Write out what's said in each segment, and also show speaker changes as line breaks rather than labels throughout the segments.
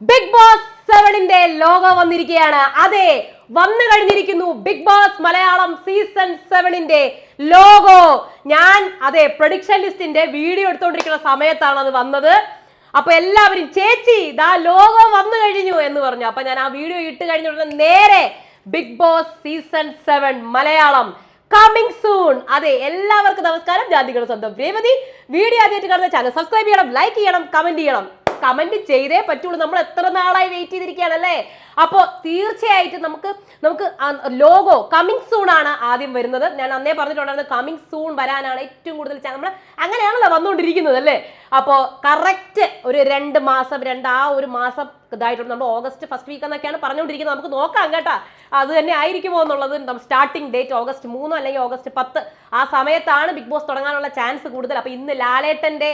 Big boss സെവനിന്റെ logo വന്നിരിക്കുകയാണ്. അതെ വന്നു കഴിഞ്ഞിരിക്കുന്നു ബിഗ് ബോസ് മലയാളം സീസൺ സെവനിന്റെ ലോഗോ. ഞാൻ അതെ പ്രൊഡിക്ഷൻ ലിസ്റ്റിന്റെ വീഡിയോ എടുത്തോണ്ടിരിക്കുന്ന സമയത്താണ് അത് വന്നത്. അപ്പൊ എല്ലാവരും ചേച്ചി ദാ ലോഗോ വന്നു കഴിഞ്ഞു എന്ന് പറഞ്ഞു. അപ്പൊ ഞാൻ ആ വീഡിയോ ഇട്ട് കഴിഞ്ഞ ഉടനെ നേരെ Bigg Boss season seven Malayalam coming soon അതെ എല്ലാവർക്കും നമസ്കാരം. ജാതികളുടെ സ്വന്തം രേവതി. വീഡിയോ ആദ്യമായിട്ട് കാണുന്ന ചാനൽ സബ്സ്ക്രൈബ് ചെയ്യണം ലൈക്ക് ചെയ്യണം കമന്റ് ചെയ്യണം. കമന്റ് ചെയ്തേ പറ്റുള്ളൂ. നമ്മൾ എത്ര നാളായി വെയിറ്റ് ചെയ്തിരിക്കുകയാണല്ലേ? അപ്പോൾ തീർച്ചയായിട്ടും നമുക്ക് നമുക്ക് ലോഗോ കമ്മിങ് സൂൺ ആണ് ആദ്യം വരുന്നത്. ഞാൻ അന്നേ പറഞ്ഞിട്ടുണ്ടായിരുന്നു കമ്മിങ് സൂൺ വരാനാണ് ഏറ്റവും കൂടുതൽ നമ്മൾ അങ്ങനെയാണല്ലോ വന്നുകൊണ്ടിരിക്കുന്നത് അല്ലേ? അപ്പോൾ കറക്റ്റ് ഒരു രണ്ട് മാസം രണ്ട് ആ ഒരു മാസം ഇതായിട്ടുണ്ട്. നമ്മൾ ഓഗസ്റ്റ് ഫസ്റ്റ് വീക്ക് എന്നൊക്കെയാണ് പറഞ്ഞുകൊണ്ടിരിക്കുന്നത്. നമുക്ക് നോക്കാം കേട്ടാ. അത് തന്നെ ആയിരിക്കുമോ എന്നുള്ളത്. സ്റ്റാർട്ടിംഗ് ഡേറ്റ് ഓഗസ്റ്റ് മൂന്നോ അല്ലെങ്കിൽ ഓഗസ്റ്റ് പത്ത് ആ സമയത്താണ് ബിഗ് ബോസ് തുടങ്ങാനുള്ള ചാൻസ് കൂടുതൽ. അപ്പോൾ ഇന്ന് ലാലേട്ടന്റെ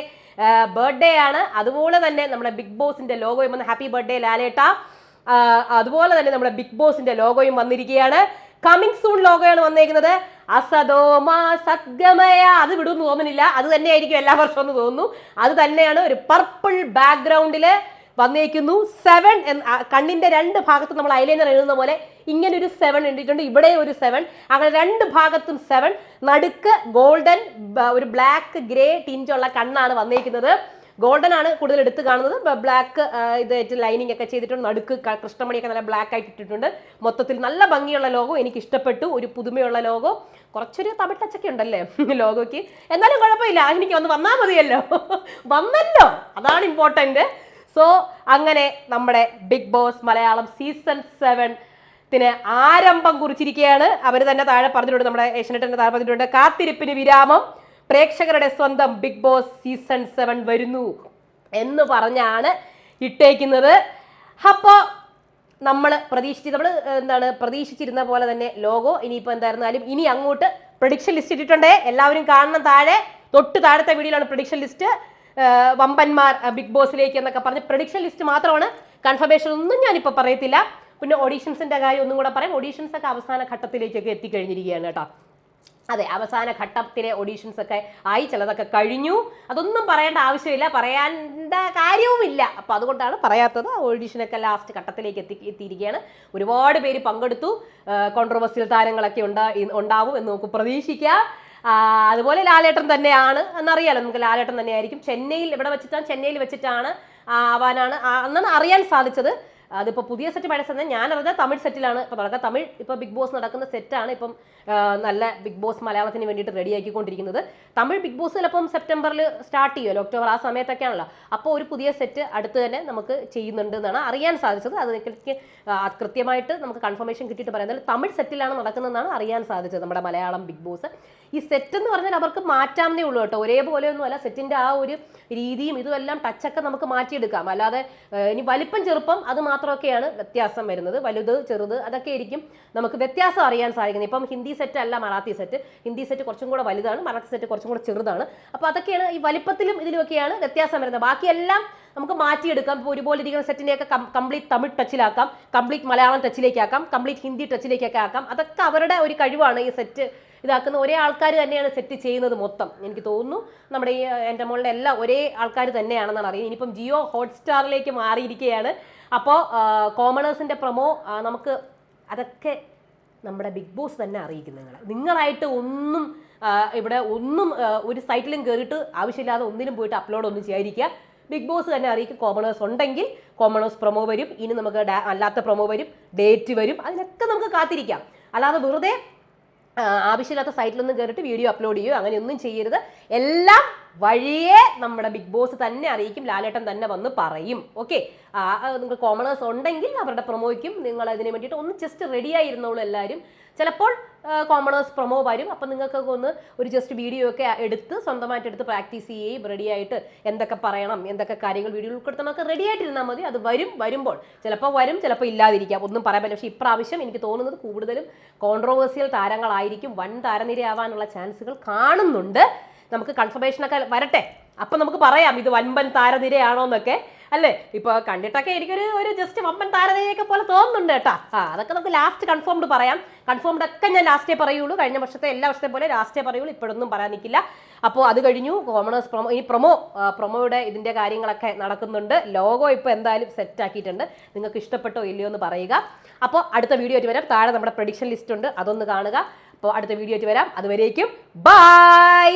ബർത്ത്ഡേ ആണ്. അതുപോലെ തന്നെ നമ്മുടെ ബിഗ് ബോസിന്റെ ലോഗോയും വന്ന് ഹാപ്പി ബർത്ത്ഡേ ലാലേട്ട. അതുപോലെ തന്നെ നമ്മുടെ ബിഗ് ബോസിന്റെ ലോഗോയും വന്നിരിക്കുകയാണ്. കമ്മിങ് സൂൺ ലോഗോയാണ് വന്നേക്കുന്നത്. അസദോമ സദ്ഗമയ. അത് വിടുമെന്ന് തോന്നുന്നില്ല. അത് തന്നെയായിരിക്കും എല്ലാ വർഷവും തോന്നുന്നു. അത് തന്നെയാണ് ഒരു പർപ്പിൾ ബാക്ക്ഗ്രൗണ്ടിൽ വന്നേക്കുന്നു. സെവൻ കണ്ണിന്റെ രണ്ട് ഭാഗത്തും നമ്മൾ ഐലൈനർ എഴുതുന്ന പോലെ ഇങ്ങനെ ഒരു സെവൻ ഇട്ടിട്ടുണ്ട്. ഇവിടെ ഒരു സെവൻ അങ്ങനെ രണ്ട് ഭാഗത്തും സെവൻ നടുക്ക് ഗോൾഡൻ ഒരു ബ്ലാക്ക് ഗ്രേ ടിഞ്ചുള്ള കണ്ണാണ് വന്നേക്കുന്നത്. ഗോൾഡൻ ആണ് കൂടുതൽ എടുത്ത് കാണുന്നത്. ബ്ലാക്ക് ഇത് ലൈനിങ് ഒക്കെ ചെയ്തിട്ടുണ്ട്. നടുക്ക് കൃഷ്ണമണിയൊക്കെ നല്ല ബ്ലാക്ക് ആയിട്ട് ഇട്ടിട്ടുണ്ട്. മൊത്തത്തിൽ നല്ല ഭംഗിയുള്ള ലോഗോ എനിക്ക് ഇഷ്ടപ്പെട്ടു. ഒരു പുതുമയുള്ള ലോഗോ കുറച്ചൊരു തമിഴ് ടച്ചൊക്കെ ഉണ്ടല്ലേ ലോഗോയ്ക്ക് എന്നാലും കുഴപ്പമില്ല. എനിക്ക് ഒന്ന് വന്നാൽ മതിയല്ലോ. വന്നല്ലോ. അതാണ് ഇമ്പോർട്ടന്റ് സോ അങ്ങനെ നമ്മുടെ Bigg Boss Malayalam season seven ത്തിന് ആരംഭം കുറിച്ചിരിക്കുകയാണ്. അവർ തന്നെ താഴെ പറഞ്ഞിട്ടുണ്ട് നമ്മുടെ ഏഷ്യനെറ്റിന്റെ താഴെ പറഞ്ഞിട്ടുണ്ട്. കാത്തിരിപ്പിന് വിരാമം. പ്രേക്ഷകരുടെ സ്വന്തം ബിഗ് ബോസ് സീസൺ സെവൻ വരുന്നു എന്ന് പറഞ്ഞാണ് ഇട്ടേക്കുന്നത്. അപ്പോൾ നമ്മൾ പ്രതീക്ഷിച്ച് നമ്മൾ എന്താണ് പ്രതീക്ഷിച്ചിരുന്ന പോലെ തന്നെ ലോഗോ ഇനിയിപ്പോൾ എന്തായിരുന്നാലും ഇനി അങ്ങോട്ട് പ്രഡിക്ഷൻ ലിസ്റ്റ് ഇട്ടിട്ടുണ്ടേ. എല്ലാവരും കാണണം താഴെ. തൊട്ട് താഴത്തെ വീഡിയോയിലാണ് പ്രഡിക്ഷൻ ലിസ്റ്റ് വമ്പന്മാർ ബിഗ് ബോസിലേക്ക് എന്നൊക്കെ പറഞ്ഞ് പ്രഡിക്ഷൻ ലിസ്റ്റ് മാത്രമാണ്. കൺഫർമേഷൻ ഒന്നും ഞാനിപ്പോൾ പറയത്തില്ല. പിന്നെ ഓഡീഷൻസിന്റെ കാര്യം ഒന്നും കൂടെ പറയാം. ഓഡീഷൻസ് ഒക്കെ അവസാന ഘട്ടത്തിലേക്കൊക്കെ എത്തിക്കഴിഞ്ഞിരിക്കുകയാണ് കേട്ടോ. അതെ അവസാന ഘട്ടത്തിലെ ഓഡീഷൻസ് ഒക്കെ ആയി ചിലതൊക്കെ കഴിഞ്ഞു. അതൊന്നും പറയേണ്ട ആവശ്യമില്ല. പറയേണ്ട കാര്യവുമില്ല. അപ്പോൾ അതുകൊണ്ടാണ് പറയാത്തത്. ഓഡീഷനൊക്കെ ലാസ്റ്റ് ഘട്ടത്തിലേക്ക് എത്തി എത്തിയിരിക്കുകയാണ്. ഒരുപാട് പേര് പങ്കെടുത്തു. കോൺട്രവേഴ്സ്യൽ താരങ്ങളൊക്കെ ഉണ്ടാ ഉണ്ടാവും എന്ന് നമുക്ക് പ്രതീക്ഷിക്കാം. അതുപോലെ ലാലേട്ടൻ തന്നെയാണ് എന്നറിയാലോ നമുക്ക് ലാലേട്ടൻ തന്നെയായിരിക്കും. ചെന്നൈയിൽ ഇവിടെ വെച്ചിട്ടാണ്? ചെന്നൈയിൽ വെച്ചിട്ടാണ് ആവാനാണ് അന്നാണ് അറിയാൻ സാധിച്ചത്. അതിപ്പോൾ പുതിയ സെറ്റ് പഴയ സെറ്റ് ഞാൻ അറിഞ്ഞാൽ തമിഴ് സെറ്റിലാണ് ഇപ്പോൾ നടക്കുക തമിഴ് ഇപ്പോൾ ബിഗ് ബോസ് നടക്കുന്ന സെറ്റാണ് ഇപ്പം നല്ല ബിഗ് ബോസ് മലയാളത്തിന് വേണ്ടിയിട്ട് റെഡിയാക്കിക്കൊണ്ടിരിക്കുന്നത് തമിഴ് ബിഗ് ബോസ് ചിലപ്പം സെപ്റ്റംബറിൽ സ്റ്റാർട്ട് ചെയ്യുമല്ലോ ഒക്ടോബർ ആ സമയത്തൊക്കെയാണല്ലോ. അപ്പോൾ ഒരു പുതിയ സെറ്റ് അടുത്ത് തന്നെ നമുക്ക് ചെയ്യുന്നുണ്ട് എന്നാണ് അറിയാൻ സാധിച്ചത്. അത് കൃത്യമായിട്ട് നമുക്ക് കൺഫർമേഷൻ കിട്ടിയിട്ട് പറയാം. തമിഴ് സെറ്റിലാണ് നടക്കുന്നതെന്നാണ് അറിയാൻ സാധിച്ചത് നമ്മുടെ മലയാളം ബിഗ് ബോസ് ഈ സെറ്റ് എന്ന് പറഞ്ഞാൽ അവർക്ക് മാറ്റാമെന്നേ ഉള്ളൂ കേട്ടോ. ഒരേപോലെ ഒന്നും അല്ല സെറ്റിന്റെ ആ ഒരു രീതിയും ഇതുമെല്ലാം ടച്ചൊക്കെ നമുക്ക് മാറ്റിയെടുക്കാം. അല്ലാതെ ഇനി വലിപ്പം ചെറുപ്പം അത് മാത്രമൊക്കെയാണ് വ്യത്യാസം വരുന്നത്. വലുത് ചെറുത് അതൊക്കെ ആയിരിക്കും നമുക്ക് വ്യത്യാസം അറിയാൻ സാധിക്കുന്നത്. ഇപ്പം ഹിന്ദി സെറ്റ് അല്ല മറാത്തി സെറ്റ് ഹിന്ദി സെറ്റ് കുറച്ചും കൂടെ വലുതാണ്. മറാത്തി സെറ്റ് കുറച്ചും കൂടെ ചെറുതാണ്. അപ്പോൾ അതൊക്കെയാണ് ഈ വലിപ്പത്തിലും ഇതിലുമൊക്കെയാണ് വ്യത്യാസം വരുന്നത്. ബാക്കിയെല്ലാം നമുക്ക് മാറ്റിയെടുക്കാം. ഇപ്പോൾ ഒരുപോലെ ഇരിക്കുന്ന സെറ്റിനെയൊക്കെ കംപ്ലീറ്റ് തമിഴ് ടച്ചിലാക്കാം കംപ്ലീറ്റ് മലയാളം ടച്ചിലേക്കാക്കാം കംപ്ലീറ്റ് ഹിന്ദി ടച്ചിലേക്കൊക്കെ ആക്കാം. അതൊക്കെ അവരുടെ ഒരു കഴിവാണ് ഈ സെറ്റ് ഇതാക്കുന്ന ഒരേ ആൾക്കാർ തന്നെയാണ് സെറ്റ് ചെയ്യുന്നത് മൊത്തം. എനിക്ക് തോന്നുന്നു നമ്മുടെ ഈ എന്റെ മോളുടെ എല്ലാം ഒരേ ആൾക്കാർ തന്നെയാണെന്നാണ് അറിയുന്നത്. ഇനിയിപ്പം ജിയോ ഹോട്ട്സ്റ്റാറിലേക്ക് മാറിയിരിക്കുകയാണ്. അപ്പോൾ കോമണേഴ്സിന്റെ പ്രൊമോ നമുക്ക് അതൊക്കെ നമ്മുടെ ബിഗ് ബോസ് തന്നെ അറിയിക്കും നിങ്ങൾ നിങ്ങളായിട്ട് ഒന്നും ഇവിടെ ഒന്നും ഒരു സൈറ്റിലും കയറിയിട്ട് ആവശ്യമില്ലാതെ ഒന്നിലും പോയിട്ട് അപ്ലോഡ് ഒന്നും ചെയ്യാതിരിക്കുക. ബിഗ് ബോസ് തന്നെ അറിയിക്കും കോമണേഴ്സ് ഉണ്ടെങ്കിൽ കോമണേഴ്സ് പ്രൊമോ വരും. ഇനി നമുക്ക് അല്ലാത്ത പ്രൊമോ വരും ഡേറ്റ് വരും. അതിനൊക്കെ നമുക്ക് കാത്തിരിക്കാം. അല്ലാതെ വെറുതെ ആവശ്യമില്ലാത്ത സൈറ്റിലൊന്നും കയറിയിട്ട് വീഡിയോ അപ്ലോഡ് ചെയ്യുകയോ അങ്ങനെയൊന്നും ചെയ്യരുത്. എല്ലാം വഴിയെ നമ്മുടെ ബിഗ് ബോസ് തന്നെ അറിയിക്കും ലാലേട്ടൻ തന്നെ വന്ന് പറയും. ഓക്കെ നിങ്ങൾ കോമണേഴ്സ് ഉണ്ടെങ്കിൽ അവരുടെ പ്രൊമോയ്ക്കും നിങ്ങൾ അതിന് വേണ്ടിയിട്ട് ഒന്ന് ജസ്റ്റ് റെഡി ആയിരുന്നോളൂ എല്ലാവരും ചിലപ്പോൾ കോമണേഴ്സ് പ്രൊമോ വരും. അപ്പം നിങ്ങൾക്കൊക്കെ ഒന്ന് ഒരു ജസ്റ്റ് വീഡിയോ ഒക്കെ എടുത്ത് സ്വന്തമായിട്ട് എടുത്ത് പ്രാക്ടീസ് ചെയ്യുകയും റെഡി ആയിട്ട് എന്തൊക്കെ പറയണം എന്തൊക്കെ കാര്യങ്ങൾ വീഡിയോ ഉൾപ്പെടുത്തണമൊക്കെ റെഡി ആയിട്ടിരുന്നാൽ മതി. അത് വരും വരുമ്പോൾ. ചിലപ്പോൾ വരും ചിലപ്പോൾ ഇല്ലാതിരിക്കാം. ഒന്നും പറയാൻ പറ്റില്ല. പക്ഷേ ഇപ്രാവശ്യം എനിക്ക് തോന്നുന്നത് കൂടുതലും കോൺട്രവേഴ്സിയൽ താരങ്ങളായിരിക്കും. വൻ താരനിരയാവാനുള്ള ചാൻസുകൾ കാണുന്നുണ്ട്. നമുക്ക് കൺഫർമേഷനൊക്കെ വരട്ടെ? അപ്പം നമുക്ക് പറയാം ഇത് വൻപൻ താരനിരയാണോ എന്നൊക്കെ അല്ലേ? ഇപ്പോൾ കണ്ടിട്ടൊക്കെ എനിക്കൊരു ഒരു ജസ്റ്റ് വമ്പൻ താരനിരയൊക്കെ പോലെ തോന്നുന്നുണ്ട് കേട്ടാ. ആ അതൊക്കെ നമുക്ക് ലാസ്റ്റ് കൺഫേംഡ് പറയാം. കൺഫേംഡ് ഒക്കെ ഞാൻ ലാസ്റ്റേ പറയുള്ളൂ. കഴിഞ്ഞ വർഷത്തെ എല്ലാ വർഷത്തെ പോലെ ലാസ്റ്റേ പറയുള്ളൂ. ഇപ്പോഴൊന്നും പറയാൻ നിൽക്കില്ല അപ്പോൾ അത് കഴിഞ്ഞു. കോമണേഴ്സ് പ്രൊമോ ഈ പ്രൊമോ പ്രൊമോയുടെ ഇതിന്റെ കാര്യങ്ങളൊക്കെ നടക്കുന്നുണ്ട്. ലോഗോ ഇപ്പോൾ എന്തായാലും സെറ്റ് ആക്കിയിട്ടുണ്ട്. നിങ്ങൾക്ക് ഇഷ്ടപ്പെട്ടോ ഇല്ലയോ എന്ന് പറയുക. അപ്പോൾ അടുത്ത വീഡിയോ ആയിട്ട് വരാം. താഴെ നമ്മുടെ പ്രഡിക്ഷൻ ലിസ്റ്റ് ഉണ്ട്. അതൊന്ന് കാണുക. അപ്പോൾ അടുത്ത വീഡിയോ ആയിട്ട് വരാം. അതുവരേക്കും ബൈ